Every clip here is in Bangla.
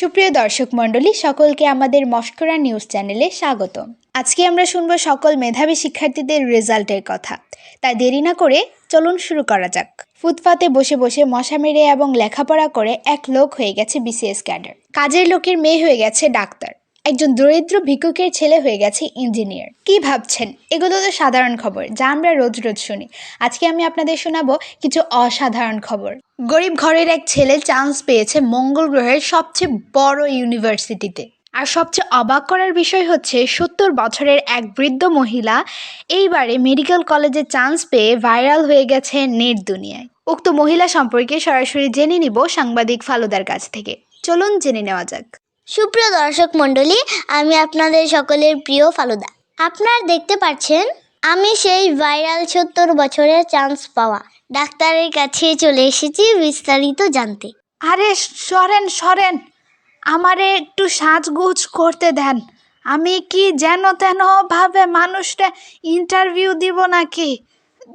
সুপ্রিয় দর্শক মণ্ডলী, সকলকে আমাদের মস্করা নিউজ চ্যানেলে স্বাগত আজকে আমরা শুনব সকল মেধাবী শিক্ষার্থীদের রেজাল্টের কথা। তাই দেরি না করে চলুন শুরু করা যাক। ফুটপাতে বসে বসে মশা মেরে এবং লেখাপড়া করে এক লোক হয়ে গেছে বিসিএস ক্যাডার। কাজের লোকের মেয়ে হয়ে গেছে ডাক্তার। একজন দরিদ্র ভিক্ষুকের ছেলে হয়ে গেছে ইঞ্জিনিয়ার কি ভাবছেন? এগুলো তো সাধারণ খবর, যা আমরা রোজ রোজ শুনি। আজকে আমি আপনাদের শোনাবো কিছু অসাধারণ খবর। গরিব ঘরের এক ছেলে চান্স পেয়েছে মঙ্গল গ্রহের সবচেয়ে বড় ইউনিভার্সিটিতে আর সবচেয়ে অবাক করার বিষয় হচ্ছে, সত্তর বছরের এক বৃদ্ধ মহিলা এইবারে মেডিকেল কলেজে চান্স পেয়ে ভাইরাল হয়ে গেছে নেট দুনিয়ায়। উক্ত মহিলা সম্পর্কে সরাসরি জেনে নিব সাংবাদিক ফালুদার কাছ থেকে। চলুন জেনে নেওয়া যাক। সুপ্রিয় দর্শক মণ্ডলী আমি আপনাদের সকলের প্রিয় ফালুদা। আপনারা দেখতে পাচ্ছেন আমি সেই ভাইরাল সত্তর বছরের চান্স পাওয়া। ডাক্তারের কাছে চলে এসেছি বিস্তারিত জানতে। আরে সরেন সরেন আমারে একটু সাজগুজ করতে দেন। আমি কি যেন তেন ভাবে মানুষটা ইন্টারভিউ দিব নাকি?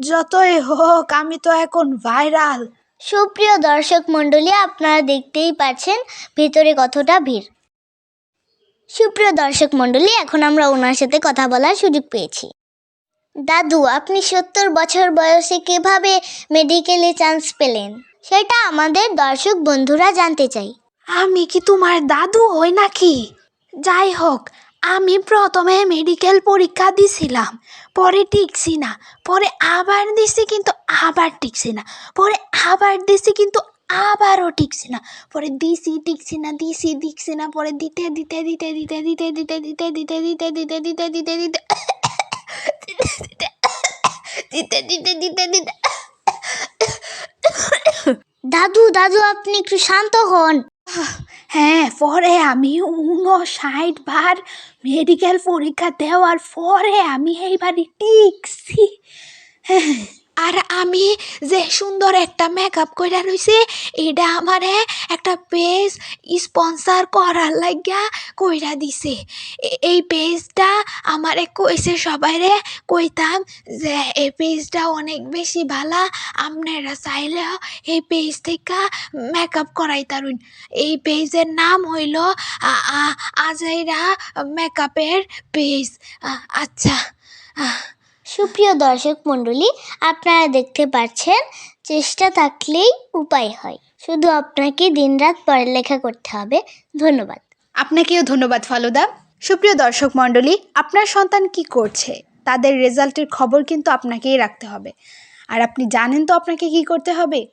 যতই হোক আমি তো এখন ভাইরাল সুপ্রিয় দর্শক মণ্ডলী আপনারা দেখতেই পাচ্ছেন ভেতরে কতটা ভিড়। সুপ্রিয় দর্শক মণ্ডলী, এখন আমরা ওনার সাথে কথা বলার সুযোগ পেয়েছি। দাদু, আপনি সত্তর বছর বয়সে কীভাবে মেডিকেলে চান্স পেলেন? সেটা আমাদের দর্শক বন্ধুরা জানতে চাই। আমি কি তোমার দাদু হই নাকি? যাই হোক, আমি প্রথমে মেডিকেল পরীক্ষা দিছিলাম। পরে টিকছি না, পরে আবার দিছি কিন্তু আবার টিকছি না। পরে আবার দিছি কিন্তু আবারও টিকছে না পরে দিছি টিকছে না দিছি টিকছি না পরে দিতে দিতে দিতে দিতে দিতে দিতে দিতে দিতে দিতে দিতে দিতে দিতে দিতে দিতে দিতে দিতে দিতে দাদু দাদু আপনি একটু শান্ত হন হ্যাঁ পরে আমি উনষাট বার মেডিকেল পরীক্ষা দেওয়ার পরে আমি এইবারে টিকছি হ্যাঁ, আর আমি যে সুন্দর একটা মেকআপ করে রইছে, এটা আমারে একটা পেজ স্পন্সর করার লাগিয়া কইরা দিছে। এই পেজটা আমারে কইছে সবাইরে, কইতাম যে এই পেজটা অনেক বেশি ভালো, আপনারা চাইলেও এই পেজ থেকে মেকআপ করাই করাইতারুন এই পেজের নাম হইল আজাইরা মেকআপের পেজ আচ্ছা সুপ্রিয় দর্শক মণ্ডলী, আপনারা দেখতে পাচ্ছেন চেষ্টা থাকলেই উপায় হয়। শুধু আপনাকে দিনরাত পড়ালেখা করতে হবে। ধন্যবাদ। আপনাকেও ধন্যবাদ, ফালুদা। সুপ্রিয় দর্শক মণ্ডলী, আপনার সন্তান কি করছে? তাদের রেজাল্টের খবর কিন্তু আপনাকেই রাখতে হবে। আর আপনি জানেন তো আপনাকে কি করতে হবে?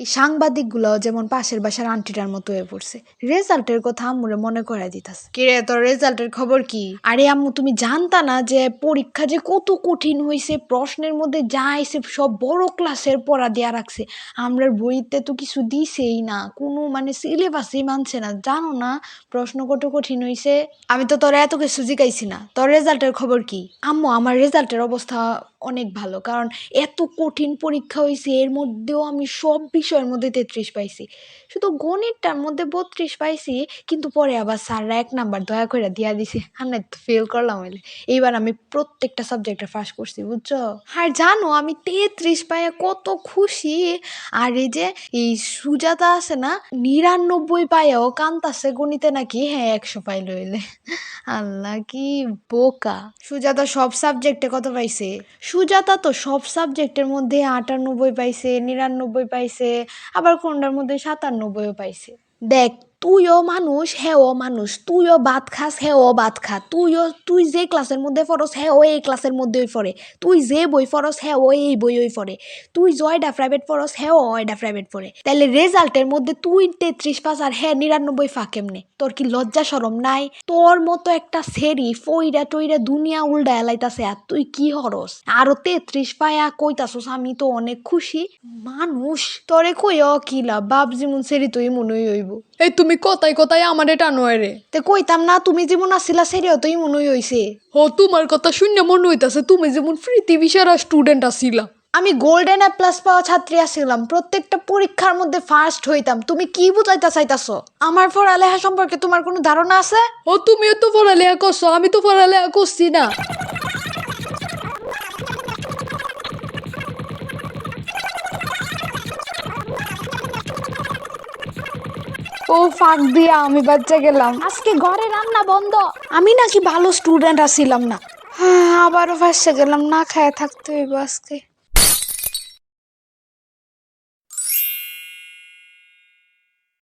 এই সাংবাদিকগুলো যেমন পাশের বাসার আন্টিটার মতো হয়ে পড়ছে। রেজাল্টের কথা আম্মুরে মনে করাই দিতাস কিরে তোর রেজাল্টের খবর কি? আরে আম্মু, তুমি জানতা না যে পরীক্ষা যে কত কঠিন হয়েছে প্রশ্নের মধ্যে যা আইছে সব বড় ক্লাসের পড়া দেয়া রাখছে। আমরা বইতে তো কিছু দিছেই না, কোনো মানে সিলেবাসই মানছে না। জানো না, প্রশ্ন কত কঠিন হয়েছে আমি তো তোর এত কিছু জিগাইছি না। তোর রেজাল্টের খবর কি? আম্মু, আমার রেজাল্টের অবস্থা অনেক ভালো। কারণ এত কঠিন পরীক্ষা হয়েছে এর মধ্যেও আমি সব বিষয়ের মধ্যে তেত্রিশ পাইছি। শুধু গণিতটার মধ্যে বত্রিশ পাইছি, কিন্তু পরে আবার স্যাররা এক নাম্বার দয়া করে দিয়া দিছে। তো ফেল করলাম হইলে। এইবার আমি প্রত্যেকটা সাবজেক্টে ফার্স্ট করছি, বুঝছ? আর জানো, আমি তেত্রিশ পাইয়া কত খুশি। আর এই যে, এই সুজাতা আছে না, নিরানব্বই পাইয়াও কান্তাছে গণিতে নাকি হ্যাঁ একশো পাই লইলে আল্লাহ, কি বোকা। সুজাতা সব সাবজেক্টে কত পাইছে? সুজাতা তো সব সাবজেক্টের মধ্যে আটানব্বই পাইছে, নিরানব্বই পাইছে, আবার কোনটার মধ্যে সাতানব্বইও পাইছে। দেখ তুইও মানুষ হেও মানুষ। তুইও ভাত খাস হেও ভাত খা। তুইও, তুই যে ক্লাসের মধ্যে পড়স হেও এই ক্লাসের মধ্যেই পড়ে। তুই যে বই ফরস পড়স হেও এই বই বইই পড়ে। তুই জয়ডা প্রাইভেট পড়স হেও অয়ডা প্রাইভেট পড়ে। তাহলে রেজাল্টের মধ্যে তুই তেত্রিশ পাস আর হ্যাঁ নিরানব্বই ফা কেমনে? তোর কি লজ্জা সরম নাই? তোর মতো একটা সেরি ফইরা টইরা দুনিয়া উল্টা এলাইতাছে আর তুই কি হরস? আরও তেত্রিশ পায়া কইতাছস, আমি তো অনেক খুশি। মানুষ, তোরে কইও কি লাভ? বাপ যেমন সেরি তুই মনেই হইব। এই তুমি কোথায় কোথায় আমারে টানো রে তে কইতাম না তুমি যেমন আসিলা সেরিও তুই মনেই হইছে। ও তোমার কথা শুনে মনে হইতাছে তুমি যেমন পৃথিবী সেরা স্টুডেন্ট আসিলা। আমি গোল্ডেন এ প্লাস পাওয়া ছাত্রী আসছিলাম প্রত্যেকটা পরীক্ষার মধ্যে ফার্স্ট হইতাম। তুমি কি বুঝাইতা চাইতাছো? আমার পড়ালেখা সম্পর্কে তোমার কোনো ধারণা আছে? ও তুমিও তো পড়ালেখা করছ আমি তো পড়ালেখা করছি না। ও ফাঁক দিয়া আমি বাচ্চা গেলাম। আজকে ঘরে রান্না বন্ধ। আমি নাকি ভালো স্টুডেন্ট আসিলাম না। হ্যাঁ আবারও ফাঁসে গেলাম না খায় থাকতে হইব আজকে।